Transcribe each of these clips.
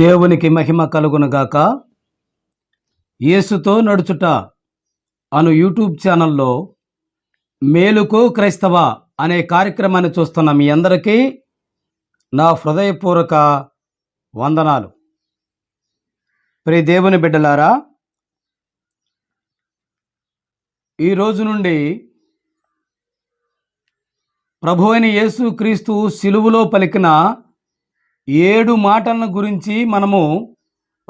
దేవునికి మహిమ కలుగునుగాక. యేసుతో నడుచుట అను యూట్యూబ్ ఛానల్లో మేలుకో క్రైస్తవ అనే కార్యక్రమాన్ని చూస్తున్న మీ అందరికీ నా హృదయపూర్వక వందనాలు. ప్రి దేవుని బిడ్డలారా ఈ రోజు నుండి ప్రభు అయిన యేసు క్రీస్తు సిలువులో పలికిన ఏడు మాటలను గురించి మనము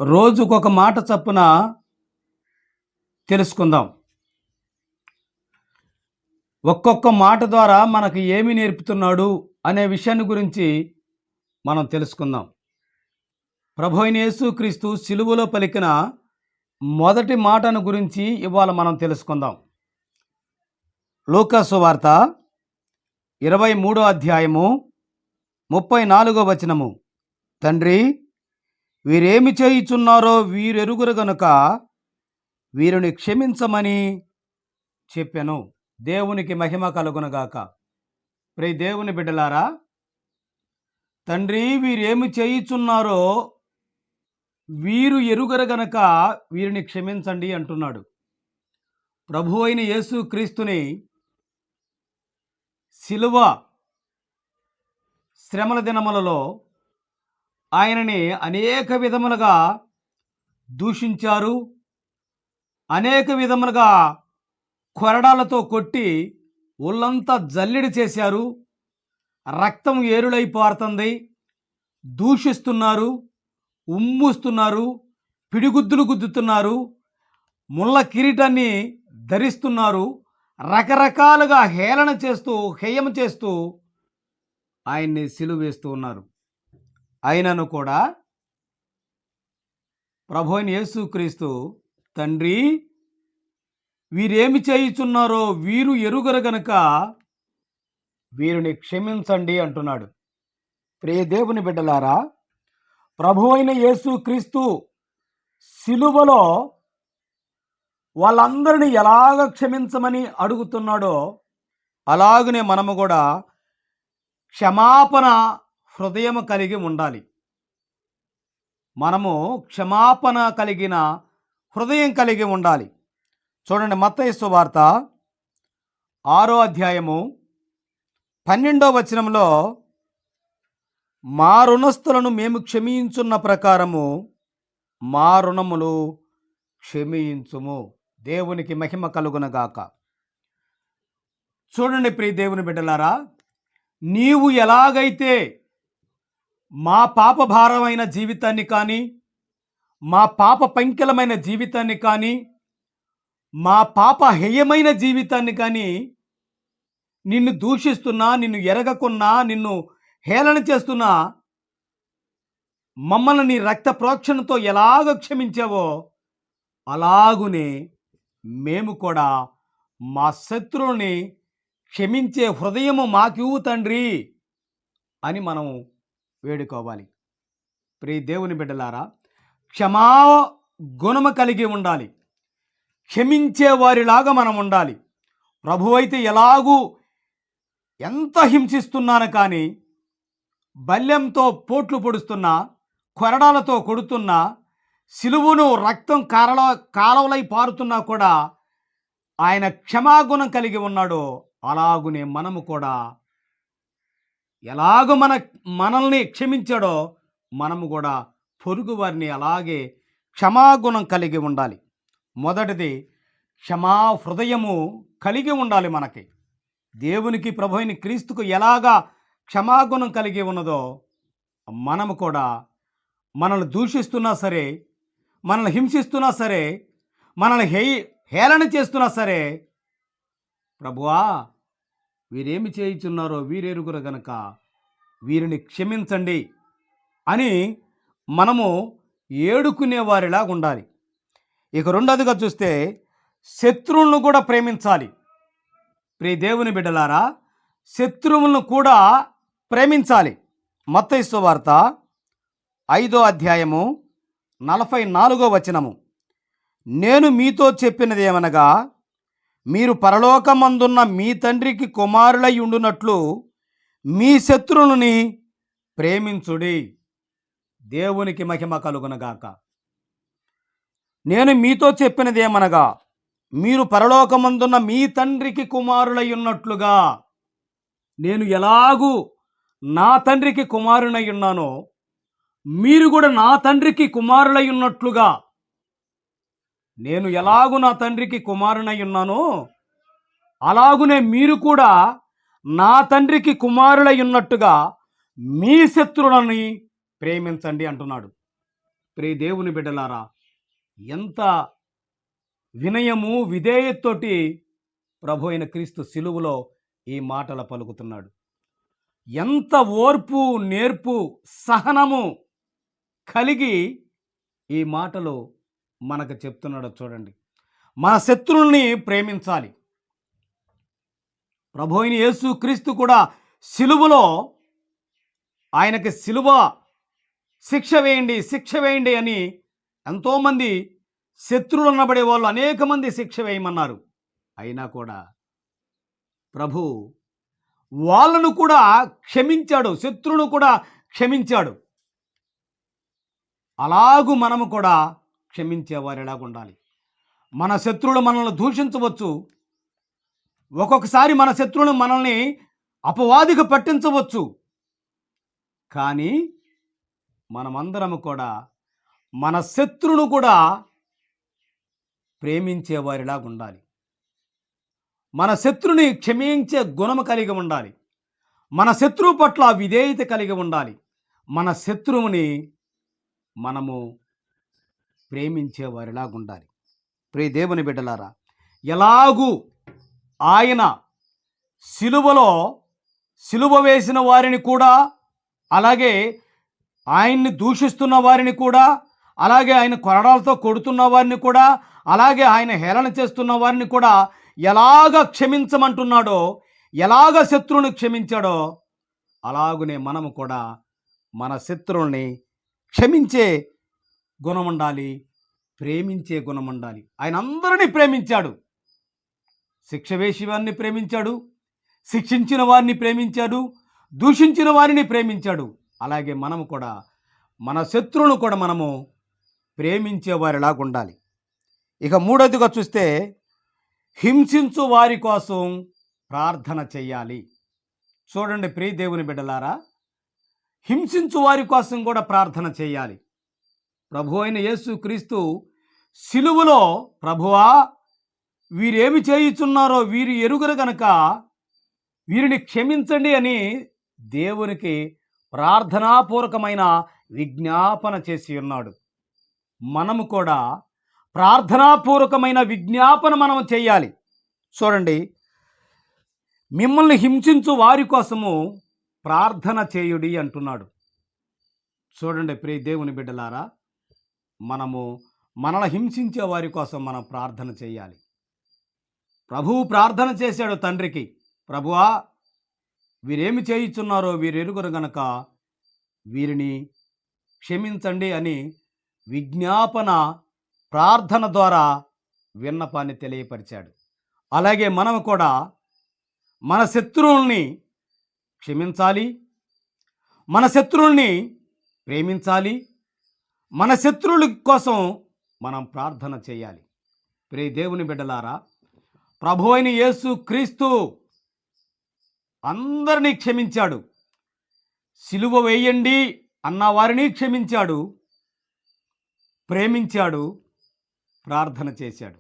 రోజుకొక మాట చప్పున తెలుసుకుందాం. ఒక్కొక్క మాట ద్వారా మనకు ఏమి నేర్పుతున్నాడు అనే విషయాన్ని గురించి మనం తెలుసుకుందాం. ప్రభు క్రీస్తు యేసుక్రీస్తు సిలువలో పలికిన మొదటి మాటను గురించి ఇవాళ మనం తెలుసుకుందాం. లోకాసు వార్త ఇరవై మూడో అధ్యాయము ముప్పై నాలుగో వచనము. తండ్రి వీరేమి చేయుచున్నారో వీరెరుగురు గనుక వీరిని క్షమించమని చెప్పాను. దేవునికి మహిమ కలుగునగాక ప్రే దేవుని బిడ్డలారా తండ్రి వీరేమి చేయుచున్నారో వీరు ఎరుగరు గనక వీరిని క్షమించండి అంటున్నాడు. ప్రభు అయిన యేసు క్రీస్తుని శిలువ శ్రమల దినములలో ఆయనని అనేక విధములుగా దూషించారు అనేక విధములుగా కొరడాలతో కొట్టి ఒళ్ళంతా జల్లెడి చేశారు రక్తం ఏరులై పారుతుంది దూషిస్తున్నారు ఉమ్ముస్తున్నారు పిడిగుద్దులు గుద్దుతున్నారు ముళ్ళ కిరీటాన్ని ధరిస్తున్నారు రకరకాలుగా హేళన చేస్తూ హేయం చేస్తూ ఆయన్ని సిలువేస్తూ ఉన్నారు. అయినను కూడా ప్రభు అయిన యేసుక్రీస్తు తండ్రి వీరేమి చేయుచున్నారో వీరు ఎరుగరు గనక వీరిని క్షమించండి అంటున్నాడు. ప్రియ దేవుని బిడ్డలారా ప్రభు అయిన యేసుక్రీస్తు సిలువలో వాళ్ళందరినీ ఎలాగ క్షమించమని అడుగుతున్నాడో అలాగనే మనము కూడా క్షమాపణ హృదయం కలిగి ఉండాలి. మనము క్షమాపణ కలిగిన హృదయం కలిగి ఉండాలి. చూడండి మత్తయస్సు వార్త ఆరో అధ్యాయము పన్నెండో వచనంలో మా రుణస్థులను మేము క్షమించున్న ప్రకారము మా రుణములు క్షమించుము. దేవునికి మహిమ కలుగునగాక. చూడండి ప్రియ దేవుని బిడ్డలారా నీవు ఎలాగైతే మా పాప భారమైన జీవితాన్ని కానీ మా పాప పంకిలమైన జీవితాన్ని కానీ మా పాప హేయమైన జీవితాన్ని కానీ నిన్ను దూషిస్తున్నా నిన్ను ఎరగకున్నా నిన్ను హేళన చేస్తున్నా మమ్మల్ని నీ రక్త ప్రోక్షణతో ఎలాగ క్షమించావో అలాగునే మేము కూడా మా శత్రువుని క్షమించే హృదయము మాకివ్వు తండ్రి అని మనం వేడుకోవాలి. ప్రియ దేవుని బిడ్డలారా క్షమా గుణము కలిగి ఉండాలి. క్షమించే వారిలాగా మనం ఉండాలి. ప్రభు అయితే ఎలాగూ ఎంత హింసిస్తున్నాను కానీ బల్యంతో పోట్లు పొడుస్తున్నా కొరడాలతో కొడుతున్నా సిలువును రక్తం కారల కాలవలై పారుతున్నా కూడా ఆయన క్షమాగుణం కలిగి ఉన్నాడో అలాగునే మనము కూడా ఎలాగో మన మనల్ని క్షమించాడో మనము కూడా పొరుగు వారిని అలాగే క్షమాగుణం కలిగి ఉండాలి. మొదటిది క్షమా హృదయము కలిగి ఉండాలి మనకి. దేవునికి ప్రభుని క్రీస్తుకు ఎలాగా క్షమాగుణం కలిగి ఉన్నదో మనము కూడా మనల్ని దూషిస్తున్నా సరే మనల్ని హింసిస్తున్నా సరే మనల్ని హే హేళన చేస్తున్నా సరే ప్రభువా వీరేమి చేయుచున్నారో వీరెరుగురు గనక వీరిని క్షమించండి అని మనము ఏడుకునేవారిలా ఉండాలి. ఇక రెండోదిగా చూస్తే శత్రువులను కూడా ప్రేమించాలి. ప్రియ దేవుని బిడ్డలారా శత్రువులను కూడా ప్రేమించాలి. మత్తయిస్సు వార్త ఐదో అధ్యాయము నలభై నాలుగో వచనము. నేను మీతో చెప్పినది ఏమనగా మీరు పరలోకమందున్న మీ తండ్రికి కుమారులై ఉండునట్లు మీ శత్రువుని ప్రేమించుడి. దేవునికి మహిమ కలుగునగాక. నేను మీతో చెప్పినదేమనగా మీరు పరలోకమందున్న మీ తండ్రికి కుమారులై ఉన్నట్లుగా నేను ఎలాగూ నా తండ్రికి కుమారునై ఉన్నానో మీరు కూడా నా తండ్రికి కుమారులై ఉన్నట్లుగా నేను ఎలాగు నా తండ్రికి కుమారునై ఉన్నానో అలాగునే మీరు కూడా నా తండ్రికి కుమారులై ఉన్నట్టుగా మీ శత్రువులని ప్రేమించండి అంటున్నాడు. ప్రే దేవుని బిడ్డలారా ఎంత వినయము విధేయతోటి ప్రభు అయిన క్రీస్తు సిలువలో ఈ మాటలు పలుకుతున్నాడు. ఎంత ఓర్పు నేర్పు సహనము కలిగి ఈ మాటలు మనకు చెప్తున్నాడు చూడండి. మన శత్రువుల్ని ప్రేమించాలి. ప్రభు అయిన యేసు క్రీస్తు కూడా సిలువలో ఆయనకి సిలువ శిక్ష వేయండి శిక్ష వేయండి అని ఎంతోమంది శత్రువులు అనబడే వాళ్ళు అనేక మంది శిక్ష వేయమన్నారు. అయినా కూడా ప్రభు వాళ్ళను కూడా క్షమించాడు శత్రువును కూడా క్షమించాడు. అలాగూ మనము కూడా క్షమించేవారు ఎలాగ ఉండాలి మన శత్రువులు మనల్ని దూషించవచ్చు. ఒక్కొక్కసారి మన శత్రువులు మనల్ని అపవాదికి పట్టించవచ్చు. కానీ మనమందరము కూడా మన శత్రువును కూడా ప్రేమించేవారిలాగా ఉండాలి మన శత్రుని క్షమించే గుణము కలిగి ఉండాలి. మన శత్రువు పట్ల విధేయత కలిగి ఉండాలి. మన శత్రువుని మనము ప్రేమించేవారిలాగా ఉండాలి ప్రే దేవుని బిడ్డలారా ఎలాగూ ఆయన సిలువలో సిలువ వేసిన వారిని కూడా అలాగే ఆయన్ని దూషిస్తున్న వారిని కూడా అలాగే ఆయన కొరడాలతో కొడుతున్న వారిని కూడా అలాగే ఆయన హేళన చేస్తున్న వారిని కూడా ఎలాగ క్షమించమంటున్నాడో ఎలాగ శత్రువుని క్షమించాడో అలాగునే మనము కూడా మన శత్రువుల్ని క్షమించే గుణం ఉండాలి ప్రేమించే గుణం ఉండాలి ఆయన అందరినీ ప్రేమించాడు. శిక్ష వేసి వారిని ప్రేమించాడు. శిక్షించిన వారిని ప్రేమించాడు. దూషించిన వారిని ప్రేమించాడు. అలాగే మనము కూడా మన శత్రువును కూడా మనము ప్రేమించే వారిలాగా ఉండాలి. ఇక మూడోదిగా చూస్తే హింసించు వారి కోసం ప్రార్థన చెయ్యాలి చూడండి ప్రియ దేవుని బిడ్డలారా హింసించు వారి కోసం కూడా ప్రార్థన చేయాలి. ప్రభు అయిన యేసు క్రీస్తు సిలువలో ప్రభువా వీరేమి చేయుచున్నారో వీరు ఎరుగురు గనక వీరిని క్షమించండి అని దేవునికి ప్రార్థనాపూర్వకమైన విజ్ఞాపన చేసి ఉన్నాడు. మనము కూడా ప్రార్థనాపూర్వకమైన విజ్ఞాపన మనం చేయాలి. చూడండి మిమ్మల్ని హింసించు వారి కోసము ప్రార్థన చేయుడి అంటున్నాడు. చూడండి ప్రియ దేవుని బిడ్డలారా మనము మనల్ని హింసించే వారి కోసం మనం ప్రార్థన చేయాలి. ప్రభువు ప్రార్థన చేశాడు తండ్రికి. ప్రభువా వీరేమి చేయిచున్నారో వీరెరుగురు గనక వీరిని క్షమించండి అని విజ్ఞాపన ప్రార్థన ద్వారా విన్నపాన్ని తెలియపరిచాడు. అలాగే మనం కూడా మన శత్రువుల్ని క్షమించాలి మన శత్రువుల్ని ప్రేమించాలి మన శత్రువుల కోసం మనం ప్రార్థన చేయాలి. ప్రే దేవుని బిడ్డలారా ప్రభు అయిన యేసు క్రీస్తు అందరినీ క్షమించాడు. సిలువ వేయండి అన్న వారిని క్షమించాడు. ప్రేమించాడు. ప్రార్థన చేశాడు.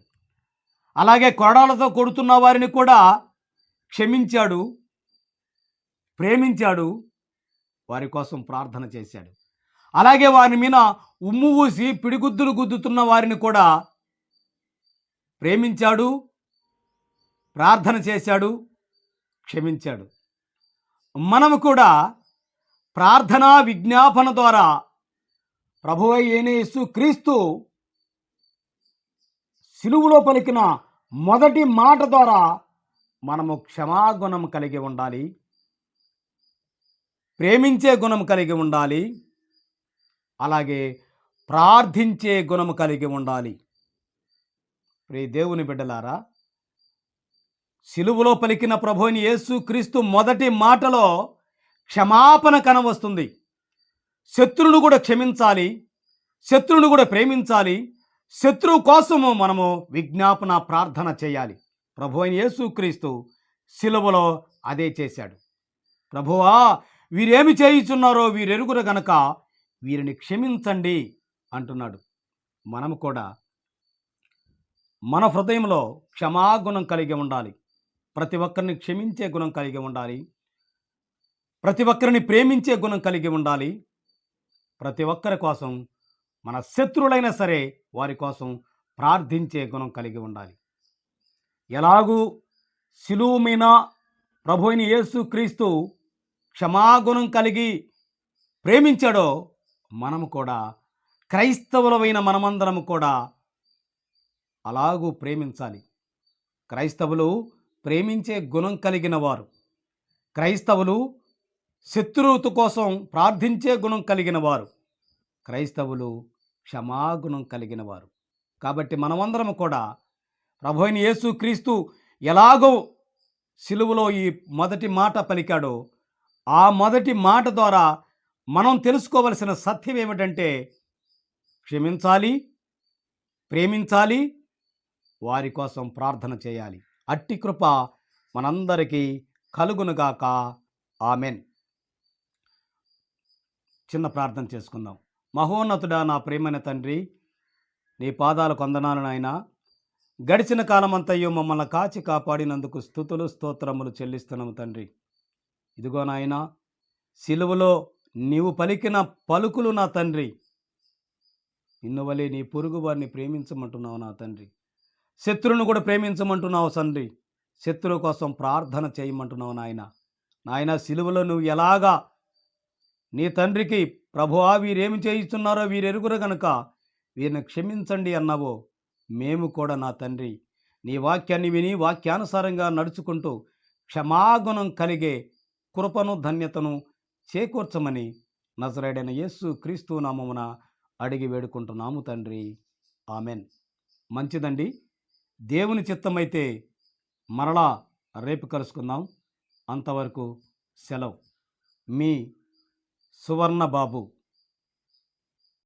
అలాగే కొడాలతో కొడుతున్న వారిని కూడా క్షమించాడు ప్రేమించాడు. వారి కోసం ప్రార్థన చేశాడు. అలాగే వారి మీద ఉమ్ము ఊసి పిడిగుద్దులు గుద్దుతున్న వారిని కూడా ప్రేమించాడు ప్రార్థన చేశాడు క్షమించాడు. మనము కూడా ప్రార్థనా విజ్ఞాపన ద్వారా ప్రభు యేసు క్రీస్తు సిలువులో పలికిన మొదటి మాట ద్వారా మనము క్షమాగుణం కలిగి ఉండాలి ప్రేమించే గుణం కలిగి ఉండాలి అలాగే ప్రార్థించే గుణం కలిగి ఉండాలి. ప్రే దేవుని బిడ్డలారా సిలువలో పలికిన ప్రభుని యేసు క్రీస్తు మొదటి మాటలో క్షమాపణ కనవస్తుంది. శత్రువును కూడా క్షమించాలి శత్రువును కూడా ప్రేమించాలి శత్రువు కోసము మనము విజ్ఞాపన ప్రార్థన చేయాలి. ప్రభు అయిన యేసుక్రీస్తు శిలువలో అదే చేశాడు. ప్రభువా వీరేమి చేయుచున్నారో వీరెరుగురు గనక వీరిని క్షమించండి అంటున్నాడు. మనము కూడా మన హృదయంలో క్షమాగుణం కలిగి ఉండాలి. ప్రతి ఒక్కరిని క్షమించే గుణం కలిగి ఉండాలి. ప్రతి ఒక్కరిని ప్రేమించే గుణం కలిగి ఉండాలి. ప్రతి ఒక్కరి కోసం మన శత్రువులైనా సరే వారి కోసం ప్రార్థించే గుణం కలిగి ఉండాలి. ఎలాగూ సిలువు మీద ప్రభు అయిన యేసు క్రీస్తు క్షమాగుణం కలిగి ప్రేమించాడో మనము కూడా క్రైస్తవులమైన మనమందరము కూడా అలాగూ ప్రేమించాలి. క్రైస్తవులు ప్రేమించే గుణం కలిగిన వారు. క్రైస్తవులు శత్రువుతు కోసం ప్రార్థించే గుణం కలిగిన వారు. క్రైస్తవులు క్షమాగుణం కలిగిన వారు. కాబట్టి మనమందరం కూడా ప్రభుని యేసు క్రీస్తు ఎలాగో సిలువలో ఈ మొదటి మాట పలికాడో ఆ మొదటి మాట ద్వారా మనం తెలుసుకోవలసిన సత్యం ఏమిటంటే క్షమించాలి ప్రేమించాలి వారి కోసం ప్రార్థన చేయాలి. అట్టి కృప మనందరికీ కలుగునుగాక. ఆమెన్. చిన్న ప్రార్థన చేసుకుందాం. మహోన్నతుడా నా ప్రేమైన తండ్రి నీ పాదాల కొందనాలు నాయన. గడిచిన కాలమంతయ్యో మమ్మల్ని కాచి కాపాడినందుకు స్థుతులు స్తోత్రములు చెల్లిస్తున్నాము తండ్రి. ఇదిగో నాయన సిలువలో నీవు పలికిన పలుకులు నా తండ్రి. నిన్ను నీ పొరుగు వారిని ప్రేమించమంటున్నావు నా తండ్రి. శత్రువును కూడా ప్రేమించమంటున్నావు తండ్రి. శత్రువు కోసం ప్రార్థన చేయమంటున్నావు నాయన. నాయన సిలువలో నువ్వు ఎలాగా నీ తండ్రికి ప్రభువా వీరేమి చేయిస్తున్నారో వీరెరుగురు గనుక వీరిని క్షమించండి అన్నావో మేము కూడా నా తండ్రి. నీ వాక్యాన్ని విని వాక్యానుసారంగా నడుచుకుంటూ క్షమాగుణం కలిగే కృపను ధన్యతను చేకూర్చమని నజరేడైన యేసు క్రీస్తు నామమున అడిగి వేడుకుంటున్నాము తండ్రి. ఆమెన్. మంచిదండి. దేవుని చిత్తమైతే మరలా రేపు కలుసుకుందాం. అంతవరకు సెలవు. మీ సువర్ణ బాబు